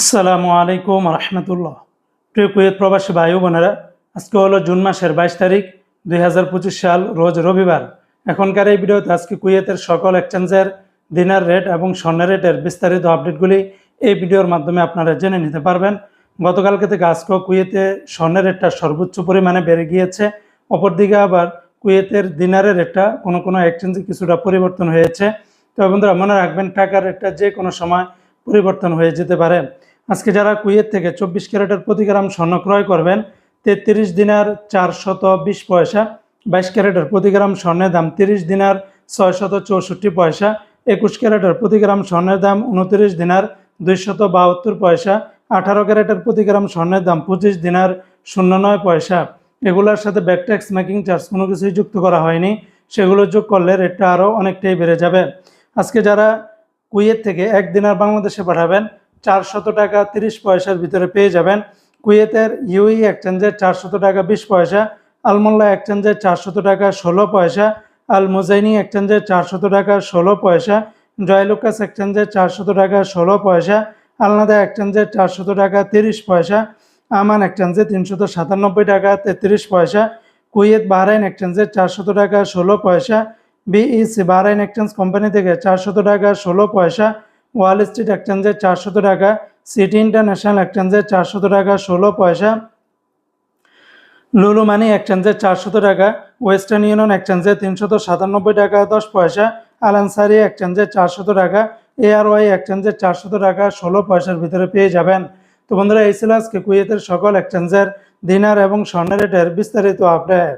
আসসালামু আলাইকুম রহমতুল্লাহ। প্রিয় কুয়েত প্রবাসী ভাই বোনেরা, আজকে হলো জুন মাসের বাইশ তারিখ, দুই হাজার পঁচিশ সাল, রোজ রবিবার। এখনকার এই ভিডিওতে আজকে কুয়েতের সকল এক্সচেঞ্জের দিনার রেট এবং স্বর্ণের রেটের বিস্তারিত আপডেটগুলি এই ভিডিওর মাধ্যমে আপনারা জেনে নিতে পারবেন। গতকালকে থেকে আজকেও কুয়েতে স্বর্ণের রেটটা সর্বোচ্চ পরিমাণে বেড়ে গিয়েছে। অপরদিকে আবার কুয়েতের দিনারের রেটটা কোনো কোনো এক্সচেঞ্জে কিছুটা পরিবর্তন হয়েছে। তো বন্ধুরা, মনে রাখবেন টাকার রেটটা যে কোনো সময় পরিবর্তন হয়ে যেতে পারে। আজকে যারা কুয়েত থেকে চব্বিশ ক্যারেটের প্রতি গ্রাম স্বর্ণ ক্রয় করবেন, তেত্রিশ দিনার চারশত বিশ পয়সা, বাইশ ক্যারেটের প্রতি গ্রাম স্বর্ণের দাম তিরিশ দিনার ছয়শত চৌষট্টি পয়সা, একুশ ক্যারেটের প্রতি গ্রাম স্বর্ণের দাম উনত্রিশ দিনার দুইশত বাহাত্তর পয়সা, আঠারো ক্যারেটের প্রতি গ্রাম স্বর্ণের দাম পঁচিশ দিনার শূন্য নয় পয়সা। এগুলোর সাথে ব্যাকট্যাক্স মেকিং চার্জ কোনো কিছুই যুক্ত করা হয়নি। সেগুলো যোগ করলে রেটটা আরও অনেকটাই বেড়ে যাবে। আজকে যারা কুয়েত থেকে এক দিনার বাংলাদেশে পাঠাবেন চারশত টাকা তিরিশ পয়সার ভিতরে পেয়ে যাবেন। কুয়েতের ইউই এক্সচেঞ্জের চারশত টাকা বিশ পয়সা, আলমোল্লা এক্সচেঞ্জের চারশত টাকা ষোলো পয়সা, আল মুজাইনি এক্সচেঞ্জের চারশত টাকা ষোলো পয়সা জয়লুকাস এক্সচেঞ্জের চারশত টাকা ষোলো পয়সা, আলনাদা এক্সচেঞ্জের চারশত টাকা তিরিশ পয়সা, আমান এক্সচেঞ্জে তিনশত সাতানব্বই টাকা তেত্রিশ পয়সা, কুয়েত বাহরাইন এক্সচেঞ্জের চারশত টাকা ষোলো পয়সা, বিইসি বাহরাইন এক্সচেঞ্জ কোম্পানি থেকে চারশত টাকা ষোলো পয়সা ওয়াল স্ট্রিট এক্সচেঞ্জের চারশত টাকা সিটি ইন্টারন্যাশনাল এক্সচেঞ্জের চারশত টাকা, ষোলো পয়সা। লুলু মানি এক্সচেঞ্জের চারশত টাকা ওয়েস্টার্ন ইউনিয়ন এক্সচেঞ্জে তিনশত সাতানব্বই টাকা, দশ পয়সা। আলানসারি এক্সচেঞ্জের চারশত টাকা এআরওয়াই এক্সচেঞ্জের চারশত টাকা, ষোলো পয়সার ভিতরে পেয়ে যাবেন। তো বন্ধুরা, এই ছিল আজকে কুয়েতের সকল এক্সচেঞ্জের দিনার এবং স্বর্ণের রেটের বিস্তারিত আপডেট